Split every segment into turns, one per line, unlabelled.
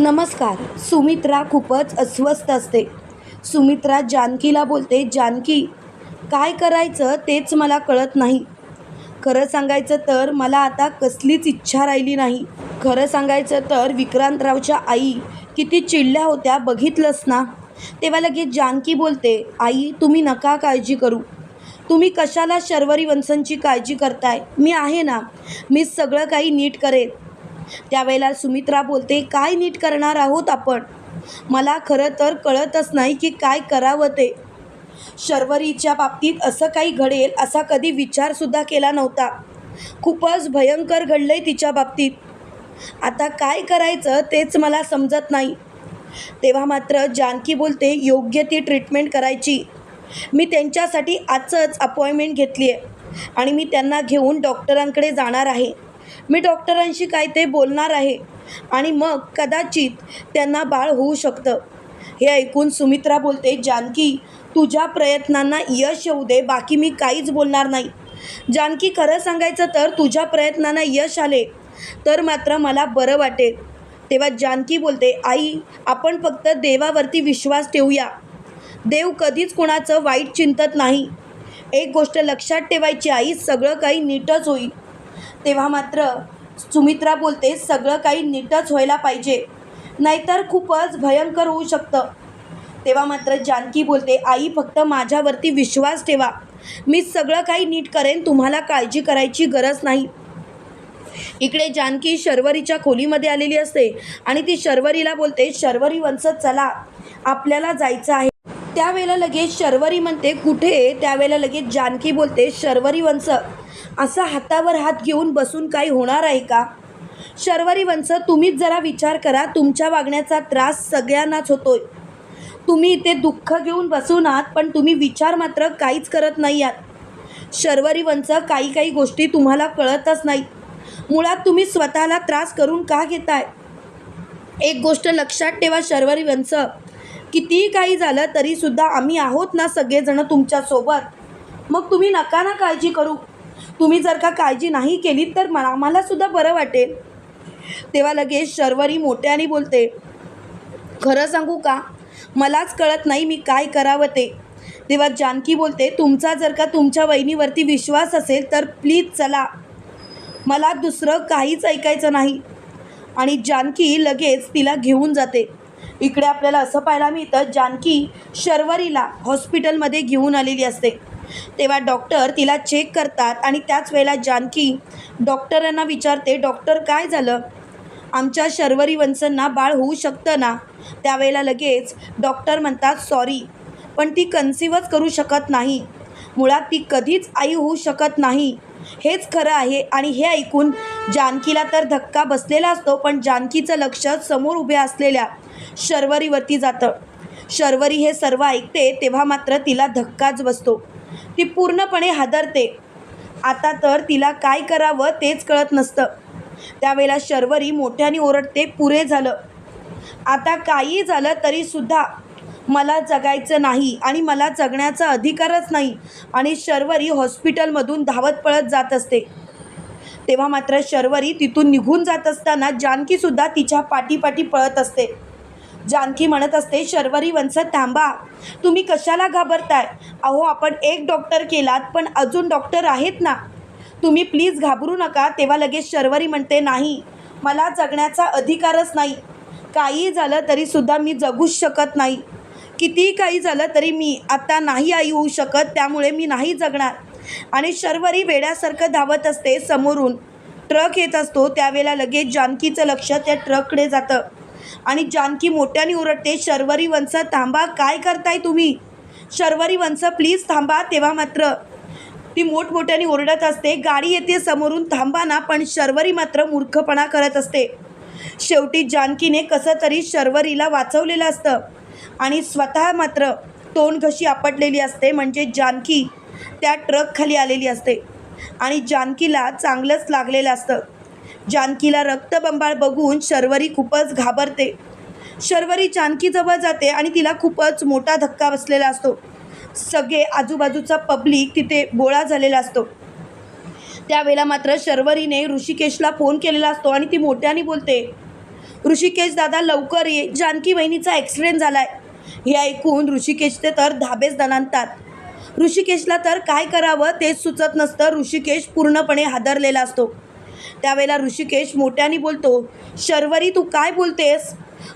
नमस्कार सुमित्रा खूपच अस्वस्थ असते. सुमित्रा जानकीला बोलते जानकी काय करायचं तेच मला कळत नाही. खरं सांगायचं तर मला आता कसलीच इच्छा राहिली नाही. खरं सांगायचं तर विक्रांतरावच्या आई किती चिडल्या होत्या बघितलंस ना? तेव्हा लगेच जानकी बोलते आई तुम्ही नका काळजी करू. तुम्ही कशाला शर्वरी वंशनची काळजी करताय? मी आहे ना. मी सगळं काही नीट करेन. त्यावेळेला सुमित्रा बोलते काय नीट करणार आहोत आपण? मला खरं तर कळतच नाही की काय करावं ते. शर्वरीच्या बाबतीत असं काही घडेल असा कधी विचारसुद्धा केला नव्हता. खूपच भयंकर घडलं आहे तिच्या बाबतीत. आता काय करायचं तेच मला समजत नाही. तेव्हा मात्र जानकी बोलते योग्य ती ट्रीटमेंट करायची. मी त्यांच्यासाठी आजच अपॉइंटमेंट घेतली आहे आणि मी त्यांना घेऊन डॉक्टरांकडे जाणार आहे. मी डॉक्टरांशी काय ते बोलणार आहे? आणि मग कदाचित त्यांना बाळ होऊ शकतं. हे ऐकून सुमित्रा बोलते जानकी तुझ्या प्रयत्नांना यश येऊ दे बाकी मी काहीच बोलणार नाही. जानकी खरं सांगायचं तर तुझ्या प्रयत्नांना यश आले तर मात्र मला बरं वाटेल. तेव्हा जानकी बोलते आई आपण फक्त देवावरती विश्वास ठेवूया. देव कधीच कोणाचं वाईट चिंतत नाही. एक गोष्ट लक्षात ठेवायची आई सगळं काही नीटच होईल. तेव्हा मात्र सुमित्रा बोलते सगळं काही नीटच व्हायला पाहिजे. नाहीतर खूपच भयंकर होऊ शकतं. तेव्हा मात्र जानकी बोलते आई फक्त माझ्यावरती विश्वास ठेवा. मी सगळं काही नीट करेन तुम्हाला काळजी करायची गरज नाही. इकडे जानकी शर्वरीच्या खोलीमध्ये आलेली असते आणि ती शर्वरीला बोलते शर्वरी वंश चला. आपल्याला जायचं आहे. त्यावेळेला लगेच शर्वरी म्हणते कुठे त्यावेळेला लगेच जानकी बोलते शर्वरी वंश असा हातावर हात घेऊन बसून काही होणार आहे का? शर्वरी वंश तुम्हीच जरा विचार करा तुमच्या वागण्याचा त्रास सगळ्यांनाच होतोय. तुम्ही इथे दुःख घेऊन बसून आहात पण तुम्ही विचार मात्र काहीच करत नाही आहात. शर्वरी वंश काही काही गोष्टी तुम्हाला कळतच नाही मुळात तुम्ही स्वतःला त्रास करून का घेताय? एक गोष्ट लक्षात ठेवा शर्वरी वंश कितीही काही झालं तरीसुद्धा आम्ही आहोत ना सगळेजणं तुमच्यासोबत. मग तुम्ही नका ना काळजी करू. तुम्ही जर का काळजी नाही केली तर मला आम्हालासुद्धा बरं वाटेल. तेव्हा लगेच शर्वरी मोठ्याने बोलते खरं सांगू का? मलाच कळत नाही मी काय करावं ते. तेव्हा जानकी बोलते तुमचा जर का तुमच्या वहिनीवरती विश्वास असेल तर प्लीज चला. मला दुसरं काहीच ऐकायचं नाही. आणि जानकी लगेच तिला घेऊन जाते. इकडे आपल्याला असं पाहायला मिळतं जानकी शर्वरीला हॉस्पिटलमध्ये घेऊन आलेली असते. तेव्हा डॉक्टर तिला चेक करतात आणि त्याच वेळेला जानकी डॉक्टरांना विचारते डॉक्टर काय झालं? आमच्या शर्वरी वंशांना बाळ होऊ शकतं ना? त्यावेळेला लगेच डॉक्टर म्हणतात सॉरी पण ती कन्सिवच करू शकत नाही. मुळात ती कधीच आई होऊ शकत नाही. हेच खरं आहे आणि हे ऐकून जानकीला तर धक्का बसलेला असतो पण जानकीचं लक्ष समोर उभ्या असलेल्या शर्वरीवरती जातं. शर्वरी हे सर्व ऐकते तेव्हा मात्र तिला धक्काच बसतो. ती पूर्णपणे हादरते. आता तर तिला काय करावं तेच कळत नसतं. त्यावेळेला शर्वरी मोठ्याने ओरडते पुरे झालं. आता काही झालं तरीसुद्धा मला जगायचं नाही आणि मला जगण्याचा अधिकारच नाही. आणि शर्वरी हॉस्पिटलमधून धावत पळत जात असते. तेव्हा मात्र शर्वरी तिथून निघून जात असताना जानकीसुद्धा तिच्या पाठीपाठी पळत असते. जानकी म्हणत असते शर्वरी वंश थांबा. तुम्ही कशाला घाबरताय? अहो आपण एक डॉक्टर केलात पण अजून डॉक्टर आहेत ना. तुम्ही प्लीज घाबरू नका तेव्हा लगेच शर्वरी म्हणते नाही मला जगण्याचा अधिकारच नाही. काही झालं तरीसुद्धा मी जगूच शकत नाही. कितीही काही झालं तरी मी आता नाही आई होऊ शकत त्यामुळे मी नाही जगणार. आणि शर्वरी वेड्यासारखं धावत असते समोरून. ट्रक येत असतो त्यावेळेला लगेच जानकीचं लक्ष त्या ट्रककडे जातं. आणि जानकी मोठ्याने ओरडते शर्वरी वंश थांबा काय करताय तुम्ही? शर्वरी वंश प्लीज थांबा तेव्हा मात्र. ती मोठमोठ्याने ओरडत असते गाडी येते समोरून थांबा ना पण शर्वरी मात्र मूर्खपणा करत असते. शेवटी जानकीने कसं तरी शर्वरीला वाचवलेलं असतं आणि स्वतः मात्र तोंड घशी आपटलेली असते म्हणजे जानकी त्या ट्रकखाली आलेली असते आणि जानकीला चांगलंच लागलेलं असतं. जानकीला रक्तबंबाळ बघून शर्वरी खूपच घाबरते. शर्वरी जानकीजवळ जाते आणि तिला खूपच मोठा धक्का बसलेला असतो. सगळे आजूबाजूचा पब्लिक तिथे गोळा झालेला असतो. त्यावेळेला मात्र शर्वरीने ऋषिकेशला फोन केलेला असतो आणि ती मोठ्याने बोलते ऋषिकेश दादा लवकर ये. जानकी वहिनीचा ॲक्सिडेंट झाला आहे हे ऐकून ऋषिकेशचे तर धाबेच दणानतात ऋषिकेशला तर काय करावं तेच सुचत नसतं. ऋषिकेश पूर्णपणे हादरलेला असतो. त्यावेळेला ऋषिकेश मोठ्याने बोलतो शर्वरी तू काय बोलतेस?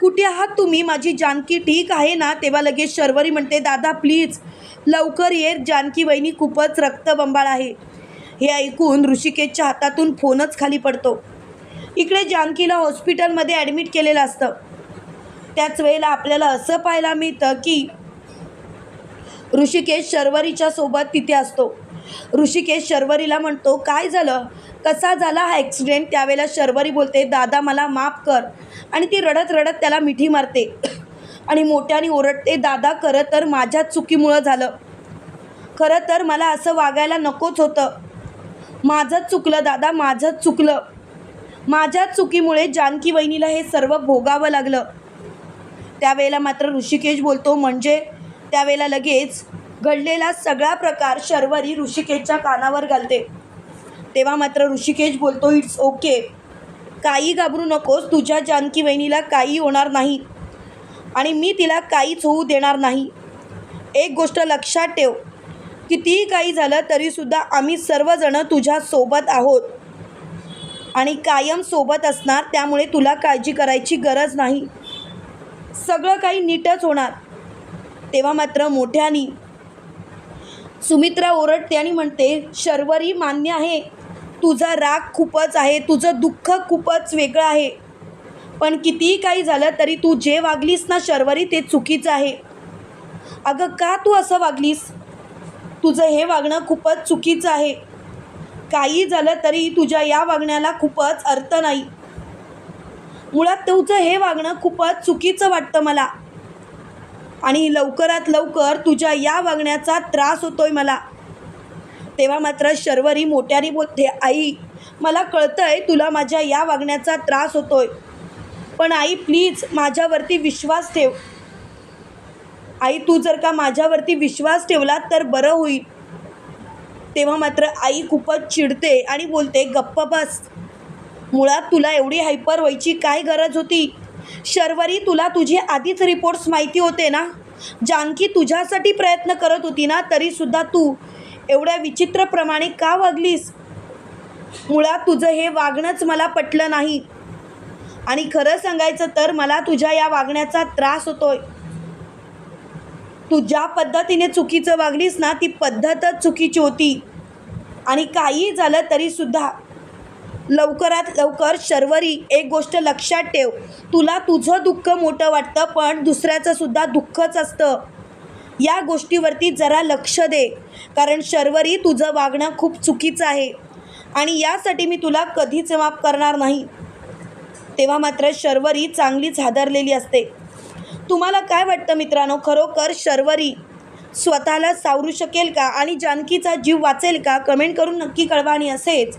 कुठे आहात तुम्ही? माझी जानकी ठीक आहे ना? तेव्हा लगेच शर्वरी म्हणते दादा प्लीज लवकर ये. जानकी वहिनी खूपच रक्तबंबाळ आहे. हे ऐकून ऋषिकेशच्या हातातून फोनच खाली पडतो. इकडे जानकीला हॉस्पिटलमध्ये ॲडमिट केलेलं असतं. त्याच वेळेला आपल्याला असं पाहायला मिळतं की ऋषिकेश शर्वरीच्या सोबत तिथे असतो. ऋषिकेश शर्वरीला म्हणतो काय झालं? कसा झाला हा ॲक्सिडेंट त्यावेळेला शर्वरी बोलते दादा मला माफ कर. आणि ती रडत रडत त्याला मिठी मारते. आणि मोठ्याने ओरडते दादा खरं तर माझ्याच चुकीमुळं झालं. खरं तर मला असं वागायला नकोच होतं. माझंच चुकलं दादा माझंच चुकलं. माझ्याच चुकीमुळे जानकी वहिनीला हे सर्व भोगावं लागलं. त्यावेळेला मात्र ऋषिकेश बोलतो म्हणजे? त्यावेळेला लगेच घडलेला सगळा प्रकार शर्वरी ऋषिकेशच्या कानावर घालते. तेव्हा मात्र ऋषिकेश बोलतो इट्स ओके काही घाबरू नकोस तुझ्या जानकी वहिनीला काही होणार नाही आणि मी तिला काहीच होऊ देणार नाही. एक गोष्ट लक्षात ठेव कितीही काही झालं तरीसुद्धा आम्ही सर्वजणं तुझ्या सोबत आहोत आणि कायम सोबत असणार त्यामुळे तुला काळजी करायची गरज नाही. सगळं काही नीटच होणार. तेव्हा मात्र मोठ्यानी सुमित्रा ओरडते आणि म्हणते शर्वरी मान्य आहे. तुझा राग खूपच आहे. तुझं दुःख खूपच वेगळं आहे. पण कितीही काही झालं तरी तू जे वागलीस ना शर्वरी ते चुकीचं आहे. अगं का तू असं वागलीस? तुझं हे वागणं खूपच चुकीचं आहे. काही झालं तरी तुझ्या या वागण्याला खूपच अर्थ नाही. मुळात तुझं हे वागणं खूपच चुकीचं वाटतं मला. आणि लवकरात लवकर तुझ्या या वागण्याचा त्रास होतोय मला. तेव्हा मात्र शर्वरी मोठ्याने बोलते आई मला कळतंय तुला माझ्या या वागण्याचा त्रास होतोय. पण आई प्लीज माझ्यावरती विश्वास ठेव. आई तू जर का माझ्यावरती विश्वास ठेवला तर बरं होईल. तेव्हा मात्र आई खूपच चिडते आणि बोलते गप्प बस. मुळात तुला एवढी हायपर व्हायची काय गरज होती? शर्वरी तुला तुझे आधीच रिपोर्ट्स माहिती होते ना? जानकी तुझ्यासाठी प्रयत्न करत होती ना तरीसुद्धा तू एवढ्या विचित्रप्रमाणे का वागलीस? मुळात तुझं हे वागणंच मला पटलं नाही. आणि खरं सांगायचं तर मला तुझ्या या वागण्याचा त्रास होतोय. तू ज्या पद्धतीने चुकीचं वागलीस ना ती पद्धतच चुकीची होती. आणि काही झालं तरीसुद्धा लवकरात लवकर शर्वरी एक गोष्ट लक्षात ठेव. तुला तुझं दुःख मोठं वाटतं पण दुसऱ्याचं सुद्धा दुःखच असतं. या गोष्टीवरती जरा लक्ष दे कारण शर्वरी तुझं वागणं खूप चुकीचं आहे. आणि यासाठी मी तुला कधीच माफ करणार नाही. तेव्हा मात्र शर्वरी चांगलीच हादरलेली असते. तुम्हाला काय वाटतं मित्रांनो? खरोखर शर्वरी स्वतःला सावरू शकेल का? आणि जानकीचा जीव वाचेल का? कमेंट करून नक्की कळवा आणि असेच.